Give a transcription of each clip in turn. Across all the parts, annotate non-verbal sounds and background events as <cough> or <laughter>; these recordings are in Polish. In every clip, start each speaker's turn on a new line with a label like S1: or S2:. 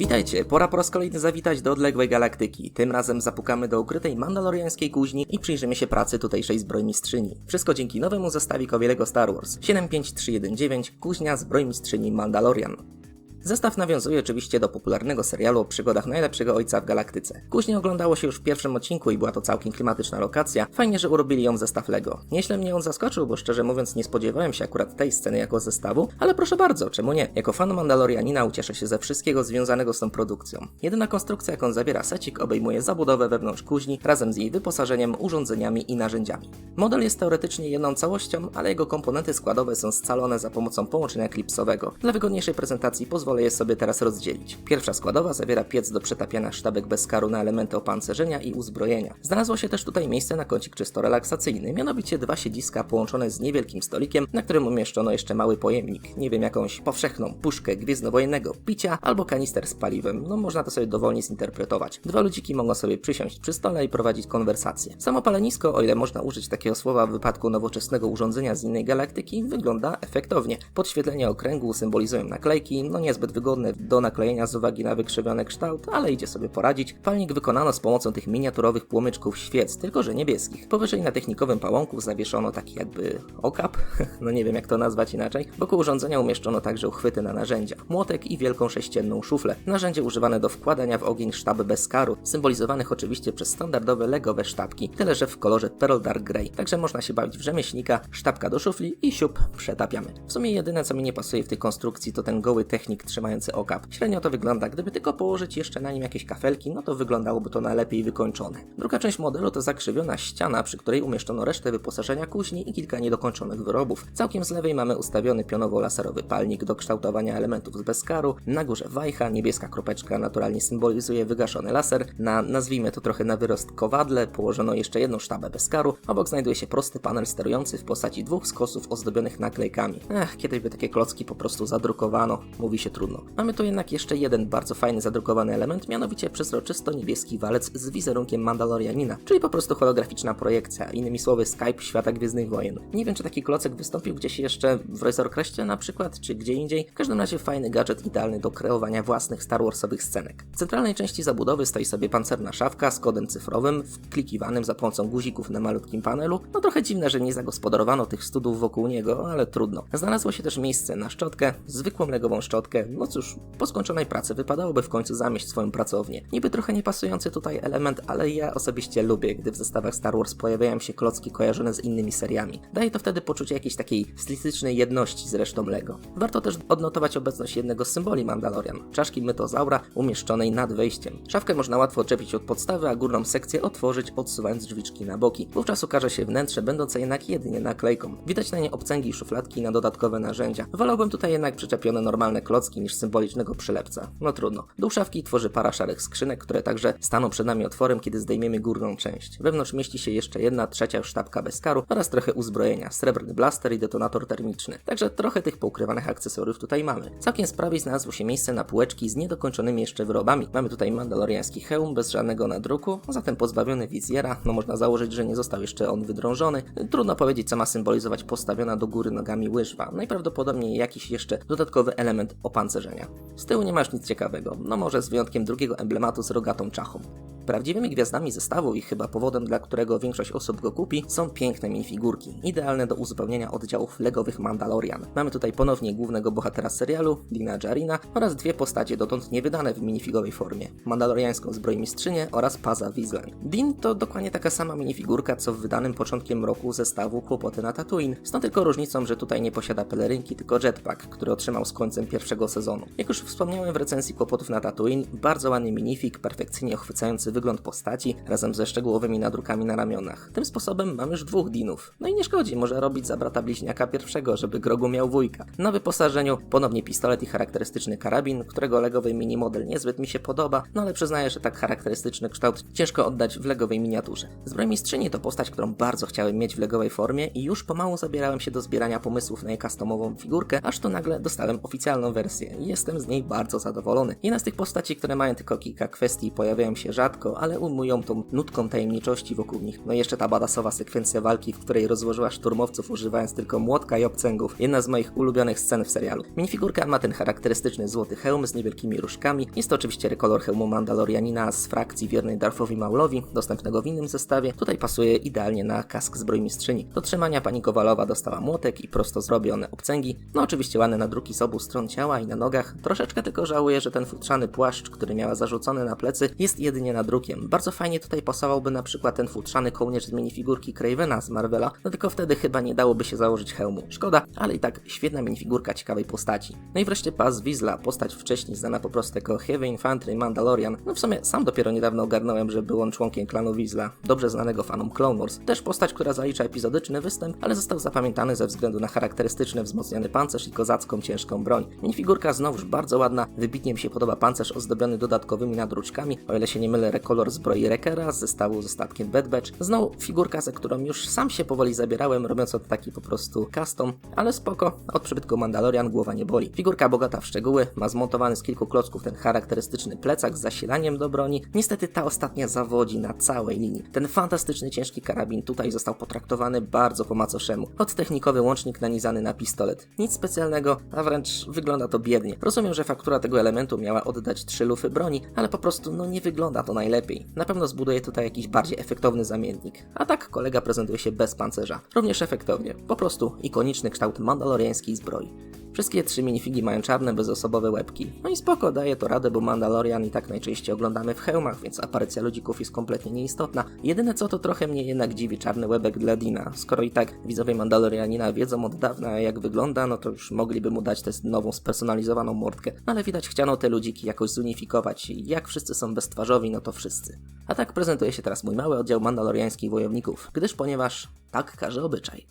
S1: Witajcie, pora po raz kolejny zawitać do odległej galaktyki. Tym razem zapukamy do ukrytej mandaloriańskiej kuźni i przyjrzymy się pracy tutejszej zbrojmistrzyni. Wszystko dzięki nowemu zestawikowi Lego Star Wars 75319 Kuźnia Zbrojmistrzyni Mandalorian. Zestaw nawiązuje oczywiście do popularnego serialu o przygodach najlepszego ojca w galaktyce. Kuźnię oglądało się już w pierwszym odcinku i była to całkiem klimatyczna lokacja. Fajnie, że urobili ją zestaw Lego. Nieźle mnie on zaskoczył, bo szczerze mówiąc nie spodziewałem się akurat tej sceny jako zestawu, ale proszę bardzo, czemu nie? Jako fan Mandalorianina ucieszę się ze wszystkiego związanego z tą produkcją. Jedyna konstrukcja, jaką zawiera secik, obejmuje zabudowę wewnątrz kuźni razem z jej wyposażeniem, urządzeniami i narzędziami. Model jest teoretycznie jedną całością, ale jego komponenty składowe są scalone za pomocą połączenia klipsowego. Dla wygodniejszej prezentacji pozwolę je sobie teraz rozdzielić. Pierwsza składowa zawiera piec do przetapiania sztabek bez karu na elementy opancerzenia i uzbrojenia. Znalazło się też tutaj miejsce na kącik czysto relaksacyjny, mianowicie dwa siedziska połączone z niewielkim stolikiem, na którym umieszczono jeszcze mały pojemnik, nie wiem, jakąś powszechną puszkę gwiezdnowojennego picia albo kanister z paliwem, no można to sobie dowolnie zinterpretować. Dwa ludziki mogą sobie przysiąść przy stole i prowadzić konwersację. Samo palenisko, o ile można użyć takiego słowa w wypadku nowoczesnego urządzenia z innej galaktyki, wygląda efektownie. Podświetlenie okręgu symbolizują naklejki, no niezbyt wygodne do naklejenia z uwagi na wykrzywiony kształt, ale idzie sobie poradzić. Palnik wykonano z pomocą tych miniaturowych płomyczków świec, tylko że niebieskich. Powyżej na technikowym pałąku zawieszono taki jakby okap, <laughs> no nie wiem jak to nazwać inaczej. Wokół urządzenia umieszczono także uchwyty na narzędzia, młotek i wielką sześcienną szuflę. Narzędzie używane do wkładania w ogień sztab bez karu, symbolizowanych oczywiście przez standardowe legowe sztabki, tyle że w kolorze Pearl Dark Grey. Także można się bawić w rzemieślnika, sztabka do szufli i siup, przetapiamy. W sumie jedyne co mi nie pasuje w tej konstrukcji to ten goły technik trzymający okap. Średnio to wygląda, gdyby tylko położyć jeszcze na nim jakieś kafelki, no to wyglądałoby to na lepiej wykończone. Druga część modelu to zakrzywiona ściana, przy której umieszczono resztę wyposażenia kuźni i kilka niedokończonych wyrobów. Całkiem z lewej mamy ustawiony pionowo-laserowy palnik do kształtowania elementów z bezkaru, na górze wajcha, niebieska kropeczka naturalnie symbolizuje wygaszony laser, na nazwijmy to trochę na wyrost kowadle położono jeszcze jedną sztabę bezkaru, obok znajduje się prosty panel sterujący w postaci dwóch skosów ozdobionych naklejkami. Ech, kiedyś by takie klocki po prostu zadrukowano, mówi się trudno. Mamy tu jednak jeszcze jeden bardzo fajny zadrukowany element, mianowicie przezroczysto niebieski walec z wizerunkiem Mandalorianina, czyli po prostu holograficzna projekcja, innymi słowy Skype świata Gwiezdnych Wojen. Nie wiem czy taki klocek wystąpił gdzieś jeszcze w Razor Crestie na przykład, czy gdzie indziej. W każdym razie fajny gadżet idealny do kreowania własnych Star Warsowych scenek. W centralnej części zabudowy stoi sobie pancerna szafka z kodem cyfrowym, wklikiwanym za pomocą guzików na malutkim panelu. No trochę dziwne, że nie zagospodarowano tych studów wokół niego, ale trudno. Znalazło się też miejsce na szczotkę, zwykłą legową szczotkę, no cóż, po skończonej pracy wypadałoby w końcu zamieść swoją pracownię. Niby trochę niepasujący tutaj element, ale ja osobiście lubię, gdy w zestawach Star Wars pojawiają się klocki kojarzone z innymi seriami. Daje to wtedy poczucie jakiejś takiej stylistycznej jedności z resztą Lego. Warto też odnotować obecność jednego z symboli Mandalorian, czaszki mytozaura umieszczonej nad wejściem. Szafkę można łatwo odczepić od podstawy, a górną sekcję otworzyć odsuwając drzwiczki na boki. Wówczas ukaże się wnętrze będące jednak jedynie naklejką. Widać na nie obcęgi szufladki na dodatkowe narzędzia. Wolałbym tutaj jednak przyczepione normalne klocki niż symbolicznego przylepca. No trudno. Dół szafki tworzy para szarych skrzynek, które także staną przed nami otworem, kiedy zdejmiemy górną część. Wewnątrz mieści się jeszcze jedna trzecia sztabka bez karu oraz trochę uzbrojenia, srebrny blaster i detonator termiczny. Także trochę tych poukrywanych akcesoriów tutaj mamy. Całkiem z prawej znalazło się miejsce na półeczki z niedokończonymi jeszcze wyrobami. Mamy tutaj mandaloriański hełm bez żadnego nadruku, zatem pozbawiony wizjera, no można założyć, że nie został jeszcze on wydrążony. Trudno powiedzieć, co ma symbolizować postawiona do góry nogami łyżwa. Najprawdopodobniej jakiś jeszcze dodatkowy element opancerzenia. Z tyłu nie masz nic ciekawego, no może z wyjątkiem drugiego emblematu z rogatą czachą. Prawdziwymi gwiazdami zestawu i chyba powodem, dla którego większość osób go kupi, są piękne minifigurki, idealne do uzupełnienia oddziałów legowych Mandalorian. Mamy tutaj ponownie głównego bohatera serialu, Dina Jarina, oraz dwie postacie dotąd niewydane w minifigowej formie, mandaloriańską zbrojmistrzynię oraz Paza Wizlen. Din to dokładnie taka sama minifigurka, co w wydanym początkiem roku zestawu Kłopoty na Tatooine, z tą tylko różnicą, że tutaj nie posiada pelerynki, tylko jetpack, który otrzymał z końcem pierwszego sezonu. Jak już wspomniałem w recenzji Kłopotów na Tatooine, bardzo ładny minifig, perfekcyjnie ochwycający wygląd postaci, razem ze szczegółowymi nadrukami na ramionach. Tym sposobem mamy już dwóch Dinów. No i nie szkodzi, może robić za brata bliźniaka pierwszego, żeby Grogu miał wujka. Na wyposażeniu ponownie pistolet i charakterystyczny karabin, którego legowy mini model niezbyt mi się podoba, no ale przyznaję, że tak charakterystyczny kształt ciężko oddać w legowej miniaturze. Zbrojmistrzyni to postać, którą bardzo chciałem mieć w legowej formie i już pomału zabierałem się do zbierania pomysłów na jej customową figurkę, aż tu nagle dostałem oficjalną wersję i jestem z niej bardzo zadowolony. Jedna z tych postaci, które mają tylko kilka kwestii i pojawiają się rzadko, ale ujmują tą nutką tajemniczości wokół nich. No i jeszcze ta badasowa sekwencja walki, w której rozłożyła szturmowców używając tylko młotka i obcęgów. Jedna z moich ulubionych scen w serialu. Minifigurka ma ten charakterystyczny złoty hełm z niewielkimi różkami. Jest to oczywiście rekolor hełmu Mandalorianina z frakcji wiernej Darfowi Maulowi, dostępnego w innym zestawie. Tutaj pasuje idealnie na kask zbrojmistrzyni. Do trzymania pani Kowalowa dostała młotek i prosto zrobione obcęgi. No oczywiście ładne nadruki z obu stron ciała i na nogach. Troszeczkę tylko żałuję, że ten futrzany płaszcz, który miała zarzucony na plecy, jest jedynie nadrukiem. Bardzo fajnie tutaj pasowałby na przykład ten futrzany kołnierz z minifigurki Cravena z Marvela, no tylko wtedy chyba nie dałoby się założyć hełmu. Szkoda, ale i tak świetna minifigurka ciekawej postaci. No i wreszcie Paz Vizsla, postać wcześniej znana po prostu jako Heavy Infantry Mandalorian. No w sumie sam dopiero niedawno ogarnąłem, że był on członkiem klanu Vizsla, dobrze znanego fanom Clone Wars. Też postać, która zalicza epizodyczny występ, ale został zapamiętany ze względu na charakterystyczny wzmocniony pancerz i kozacką ciężką broń. Minifigurka znowuż bardzo ładna, wybitnie mi się podoba pancerz ozdobiony dodatkowymi nadruczkami, o ile się nie mylę rekolor zbroi Wreckera z zestawu z statkiem Bad Batch. Znowu figurka, za którą już sam się powoli zabierałem, robiąc od taki po prostu custom, ale spoko, od przybytku Mandalorian głowa nie boli. Figurka bogata w szczegóły, ma zmontowany z kilku klocków ten charakterystyczny plecak z zasilaniem do broni. Niestety ta ostatnia zawodzi na całej linii. Ten fantastyczny ciężki karabin tutaj został potraktowany bardzo po macoszemu. Odtechnikowy łącznik nanizany na pistolet. Nic specjalnego, a wręcz wygląda to biednie. Rozumiem, że faktura tego elementu miała oddać trzy lufy broni, ale po prostu no nie wygląda to najlepiej. Na pewno zbuduje tutaj jakiś bardziej efektowny zamiennik. A tak kolega prezentuje się bez pancerza. Również efektownie. Po prostu ikoniczny kształt mandaloriańskiej zbroi. Wszystkie trzy minifigi mają czarne, bezosobowe łebki. No i spoko, daje to radę, bo Mandalorian i tak najczęściej oglądamy w hełmach, więc aparycja ludzików jest kompletnie nieistotna. Jedyne co to trochę mnie jednak dziwi czarny łebek dla Dina. Skoro i tak widzowie Mandalorianina wiedzą od dawna jak wygląda, no to już mogliby mu dać tę nową, spersonalizowaną mordkę. No ale widać chciano te ludziki jakoś zunifikować i jak wszyscy są beztwarzowi, no to wszyscy. A tak prezentuje się teraz mój mały oddział mandaloriańskich wojowników, gdyż ponieważ tak każe obyczaj.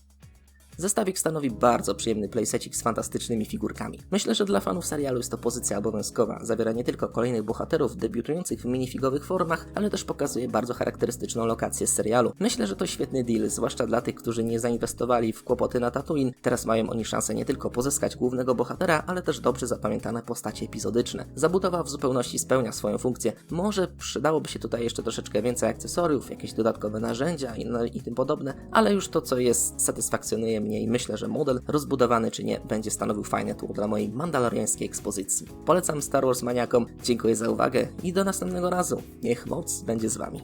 S1: Zestawik stanowi bardzo przyjemny playsecik z fantastycznymi figurkami. Myślę, że dla fanów serialu jest to pozycja obowiązkowa. Zawiera nie tylko kolejnych bohaterów debiutujących w minifigowych formach, ale też pokazuje bardzo charakterystyczną lokację z serialu. Myślę, że to świetny deal, zwłaszcza dla tych, którzy nie zainwestowali w kłopoty na Tatooine. Teraz mają oni szansę nie tylko pozyskać głównego bohatera, ale też dobrze zapamiętane postacie epizodyczne. Zabudowa w zupełności spełnia swoją funkcję. Może przydałoby się tutaj jeszcze troszeczkę więcej akcesoriów, jakieś dodatkowe narzędzia i, no, i tym podobne, ale już to, co jest, satysfakcjonuje mnie i myślę, że model, rozbudowany czy nie, będzie stanowił fajne tło dla mojej mandaloriańskiej ekspozycji. Polecam Star Wars maniakom, dziękuję za uwagę i do następnego razu. Niech moc będzie z wami.